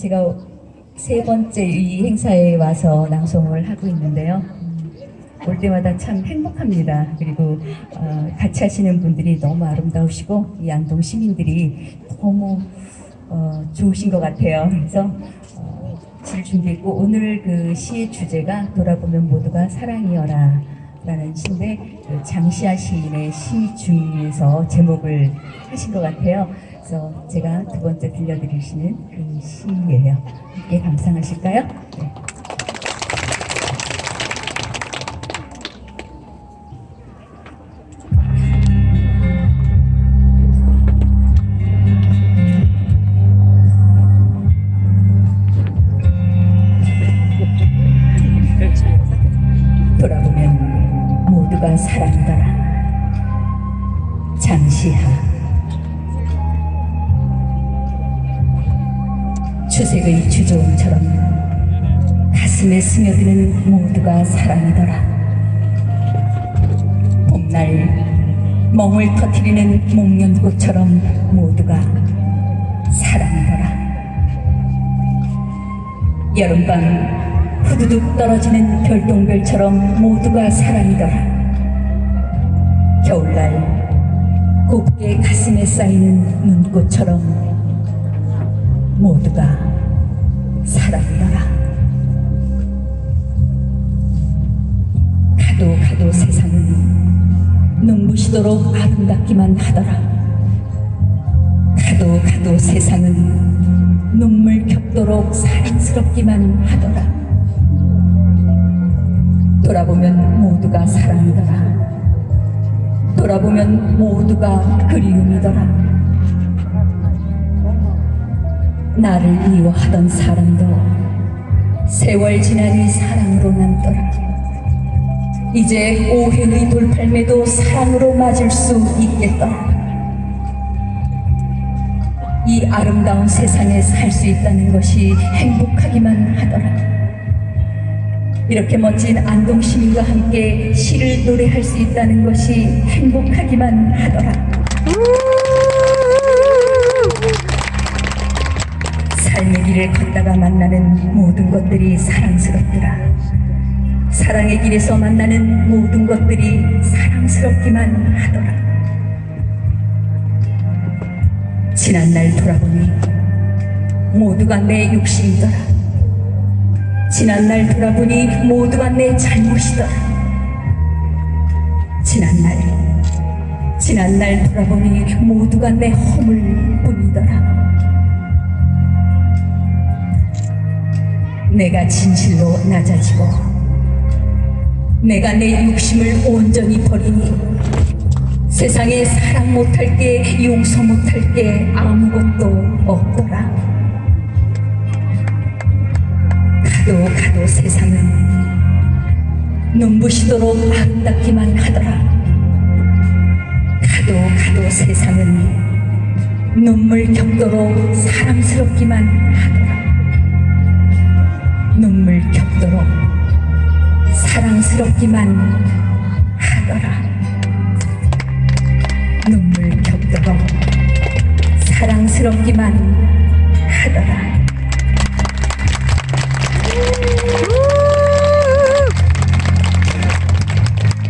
제가 세 번째 이 행사에 와서 낭송을 하고 있는데요. 음, 올 때마다 참 행복합니다. 그리고 어, 같이 하시는 분들이 너무 아름다우시고 이 안동 시민들이 너무 어, 좋으신 것 같아요. 그래서 어, 시를 준비했고 오늘 그 시의 주제가 돌아보면 모두가 사랑이여라 라는 시인데 그 장시아 시인의 시 중에서 제목을 하신 것 같아요. 그래서 제가 두 번째 들려드리시는 그 시예요. 함께 감상하실까요? 네. 돌아보면 모두가 사랑이더라. 장시하 추색의 주조음처럼 가슴에 스며드는 모두가 사랑이더라. 봄날 멍을 터뜨리는 목련꽃처럼 모두가 사랑이더라. 여름밤 후두둑 떨어지는 별똥별처럼 모두가 사랑이더라. 겨울날 곱게 가슴에 쌓이는 눈꽃처럼 모두가 사랑이더라. 가도 가도 세상은 눈부시도록 아름답기만 하더라. 가도 가도 세상은 눈물 겹도록 사랑스럽기만 하더라. 돌아보면 모두가 사랑이더라. 돌아보면 모두가 그리움이더라. 나를 미워하던 사람도 세월 지나니 사랑으로 남더라. 이제 오행의 돌팔매도 사랑으로 맞을 수 있겠더라. 이 아름다운 세상에 살 수 있다는 것이 행복하기만 하더라. 이렇게 멋진 안동 시민과 함께 시를 노래할 수 있다는 것이 행복하기만 하더라. 삶의 길을 걷다가 만나는 모든 것들이 사랑스럽더라. 사랑의 길에서 만나는 모든 것들이 사랑스럽기만 하더라. 지난날 돌아보니 모두가 내 욕심이더라. 지난날 돌아보니 모두가 내 잘못이더라. 지난날, 지난날 돌아보니 모두가 내 허물 뿐이더라. 내가 진실로 낮아지고, 내가 내 욕심을 온전히 버리니, 세상에 사랑 못할 게, 용서 못할 게 아무것도 없더라. 가도 가도 세상은 눈부시도록 아름답기만 하더라. 가도 가도 세상은 눈물 겹도록 사랑스럽기만 하더라. 사랑스럽기만 하더라. 눈물 겹도록 사랑스럽기만 하더라.